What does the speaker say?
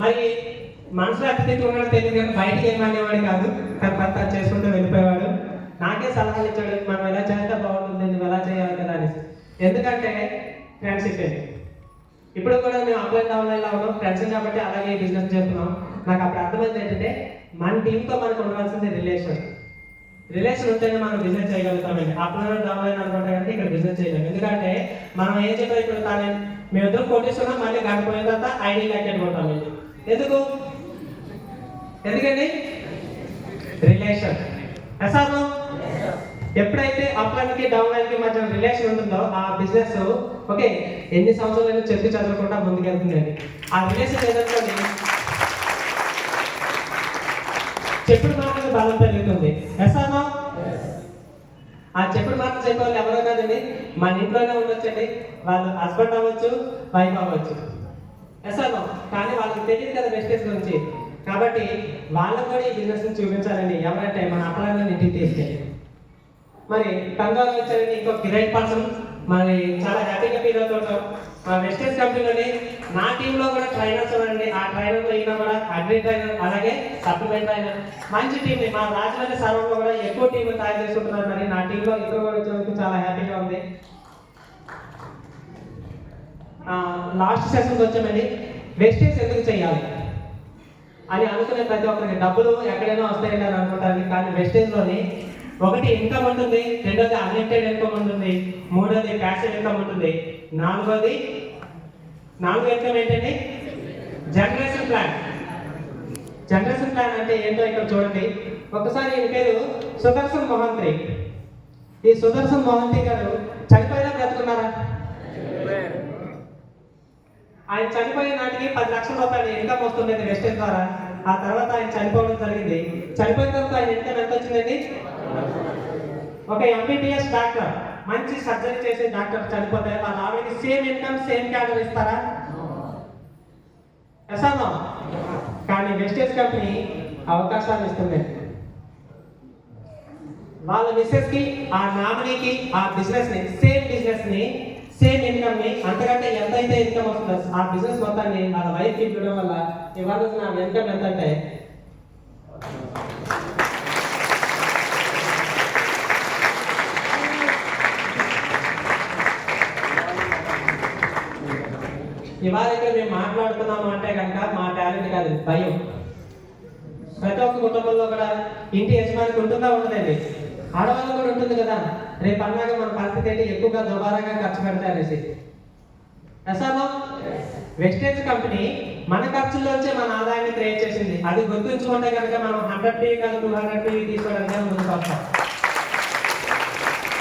మరి మనసులో అతిథి ఉన్నాడు తెలియదు కానీ బయటికి ఏమనేవాడు కాదు. తన పని చేసుకుంటూ వెళ్ళిపోయేవాడు. నాకే సలహాలు ఇచ్చాడు మనం ఎలా చేస్తే బాగుంటుంది నువ్వు ఎలా చేయాలి కదా అనేసి. ఎందుకంటే ఫ్రెండ్షిప్ ఇప్పుడు కూడా మేము ఆఫ్లైన్ ఆన్లైన్లో ఉన్నాం ఫ్రెండ్స్ కాబట్టి అలాగే బిజినెస్ చేస్తున్నాం. నాకు అప్పుడు అర్థమైంది ఏంటంటే మన టీంతో మనకు ఉండాల్సింది రిలేషన్ రిలేషన్ ఉంటేనే మనం బిజినెస్ చేయగలుగుతామండి ఆఫ్లైన్ డౌన్లైన్ అనుకుంటా కనుక ఇక్కడ బిజినెస్ చేయలేము ఎందుకంటే మనం ఏం చెప్పాలి ఇప్పుడు తానే? మేమిద్దరం కొట్టేస్తున్నాం మళ్ళీ గంట తర్వాత ఐడి లెక్కెట్టుకుంటాం ఎందుకు? ఎందుకండి? రిలేషన్ ఎసాను ఎప్పుడైతే అప్లైన్కి డౌన్లైన్కి మధ్య రిలేషన్ ఉంటుందో ఆ బిజినెస్ ఓకే ఎన్ని సంవత్సరాలు చెప్పి చదవకుండా ముందుకెళ్తుందండి. ఆ రిలేషన్ ఏదనుకోండి చెప్పుడు మాటలకు బలం పెరుగుతుంది. ఎసాను ఆ చెప్పుడు మాటలు చెప్పే వాళ్ళు ఎవరో కాదండి. మన ఇంట్లోనే ఉండొచ్చండి. వాళ్ళు హస్బెండ్ అవ్వచ్చు వైఫ్ అవ్వచ్చు. ఎసాను కానీ వాళ్ళకి తెలియదు కదా వెస్టేజ్ గురించి. కాబట్టి వాళ్ళకు కూడా ఈ బిజినెస్ చూపించాలండి. ఎవరంటే మన అప్లైన్ ఇంటికి తీసుకెళ్ళి మరి కంగారు వచ్చారని ఇంకో గ్రేట్ పర్సన్ మరి చాలా హ్యాపీగా ఫీల్ అవుతుంటాం. మా వెస్టర్స్ కంపెనీలోని నా టీంలో కూడా ట్రైనర్స్ ఉండండి ఆ ట్రైనర్లో ఈయన కూడా అడ్మిట్ ట్రైనర్ అలాగే సప్లిమెంట్ ట్రైనర్ మంచి టీం మా రాజమండ్రి సర్వంలో కూడా ఎక్కువ టీం తయారు చేసుకుంటున్నారు. మరి నా టీంలో ఇద్దరు కూడా వచ్చినందుకు చాలా హ్యాపీగా ఉంది. లాస్ట్ సెషన్కి వచ్చామండి. వెస్టేజ్ ఎందుకు చేయాలి? అని అనుకునే ప్రతి ఒక్కరికి డబ్బులు ఎక్కడైనా వస్తాయని అని అనుకుంటారు. కానీ వెస్టేజ్లోని ఒకటి ఇన్కమ్ ఉంటుంది రెండోది అన్లిమిటెడ్ ఇన్కమ్ ఉంటుంది మూడోది ప్యాసివ్ ఇన్కమ్ ఉంటుంది. నాలుగోది నాలుగో ఇన్కమ్ ఏంటండి? జనరేషన్ ప్లాన్ జనరేషన్ ప్లాన్ అంటే ఏంటో ఇక్కడ చూడండి. ఒకసారి ఈయన పేరు సుదర్శన్ మోహంత్రి. ఈ సుదర్శన్ మోహంతి గారు చనిపోయినా బ్రతుకున్నారా? ఆయన చనిపోయే నాటికి పది లక్షల రూపాయలు ఇన్కమ్ వస్తుండేది వెస్టేజ్ ద్వారా. ఆ తర్వాత ఆయన చనిపోవడం జరిగింది. చనిపోయిన తర్వాత ఆయన ఇన్కమ్ ఎంత వచ్చిందండి? ఒక ఎంబీబీఎస్ డాక్టర్. మంచి సర్జరీ చేసే డాక్టర్ చనిపోతే వాళ్ళ ఆవిడకి సేమ్ ఇన్కమ్ సేమ్ క్యాడర్ ఇస్తారా? ఎసానో కానీ వెస్టేజ్ కంపెనీ అవకాశాలు ఇస్తుంది. వాళ్ళ మిస్సెస్కి ఆ నామినీకి ఆ బిజినెస్ని సేమ్ బిజినెస్ని సేమ్ ఇన్కమ్ని అంతకంటే ఎంత అయితే ఇన్కమ్ వస్తుందో ఆ బిజినెస్ మొత్తాన్ని వాళ్ళ వైఫ్ ఇవ్వడం వల్ల ఇవాళ నా ఇన్కమ్ ఎంత అంటే ఇవాళ ఇక్కడ మేము మాట్లాడుతున్నాము అంటే కనుక మా టాలెంట్ కాదు భయం. ప్రతి ఒక్క కుటుంబంలో కూడా ఇంటి యజమానికి ఉంటుందా ఉండదండి? ఆడవాళ్ళు కూడా ఉంటుంది కదా. రేపు అన్నాక మన పరిస్థితి ఏంటి? ఎక్కువగా దుబారాగా ఖర్చు పెడతా అనేసి. వెస్టేజ్ కంపెనీ మన ఖర్చుల్లోంచే మన ఆదాయాన్ని క్రియేట్ చేసింది. అది గుర్తుంచుకుంటే కనుక మనం హండ్రెడ్ టీవీ కాదు టూ హండ్రెడ్ టీవీ తీసుకోవడానికి ముందుకు వస్తాం.